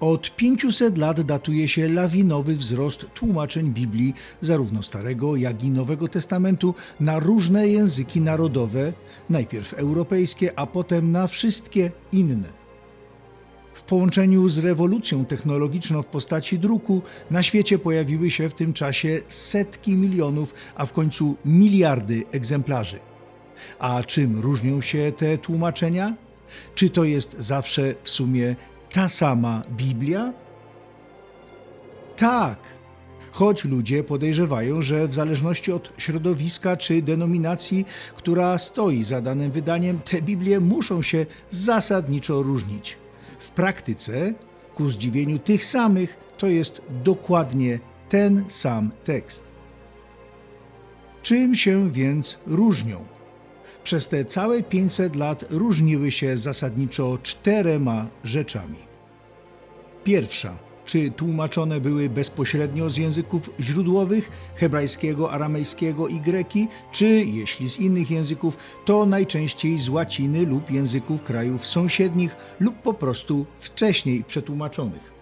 Od 500 lat datuje się lawinowy wzrost tłumaczeń Biblii, zarówno Starego, jak i Nowego Testamentu, na różne języki narodowe, najpierw europejskie, a potem na wszystkie inne. W połączeniu z rewolucją technologiczną w postaci druku na świecie pojawiły się w tym czasie setki milionów, a w końcu miliardy egzemplarzy. A czym różnią się te tłumaczenia? Czy to jest zawsze w sumie ta sama Biblia? Tak. Choć ludzie podejrzewają, że w zależności od środowiska czy denominacji, która stoi za danym wydaniem, te Biblie muszą się zasadniczo różnić. W praktyce, ku zdziwieniu tych samych, to jest dokładnie ten sam tekst. Czym się więc różnią? Przez te całe 500 lat różniły się zasadniczo czterema rzeczami. Pierwsza, czy tłumaczone były bezpośrednio z języków źródłowych hebrajskiego, aramejskiego i greki, czy jeśli z innych języków, to najczęściej z łaciny lub języków krajów sąsiednich lub po prostu wcześniej przetłumaczonych.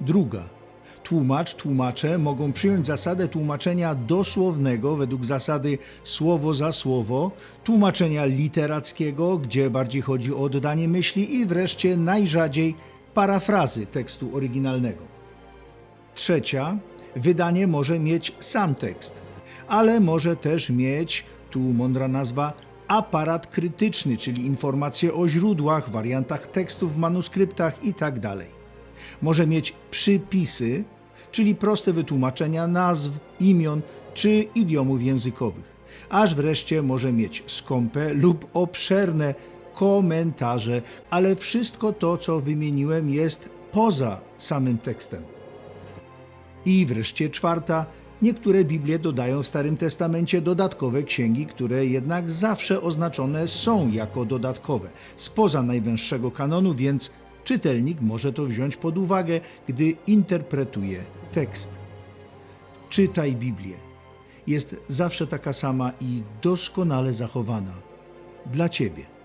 Druga. Tłumacz, tłumacze mogą przyjąć zasadę tłumaczenia dosłownego według zasady słowo za słowo, tłumaczenia literackiego, gdzie bardziej chodzi o oddanie myśli i wreszcie najrzadziej parafrazy tekstu oryginalnego. Trzecia, wydanie może mieć sam tekst, ale może też mieć, tu mądra nazwa, aparat krytyczny, czyli informacje o źródłach, wariantach tekstów w manuskryptach itd. Może mieć przypisy, czyli proste wytłumaczenia nazw, imion czy idiomów językowych. Aż wreszcie może mieć skąpe lub obszerne komentarze, ale wszystko to, co wymieniłem, jest poza samym tekstem. I wreszcie czwarta, niektóre Biblie dodają w Starym Testamencie dodatkowe księgi, które jednak zawsze oznaczone są jako dodatkowe, spoza najwęższego kanonu, więc czytelnik może to wziąć pod uwagę, gdy interpretuje tekst. Czytaj Biblię. Jest zawsze taka sama i doskonale zachowana dla Ciebie.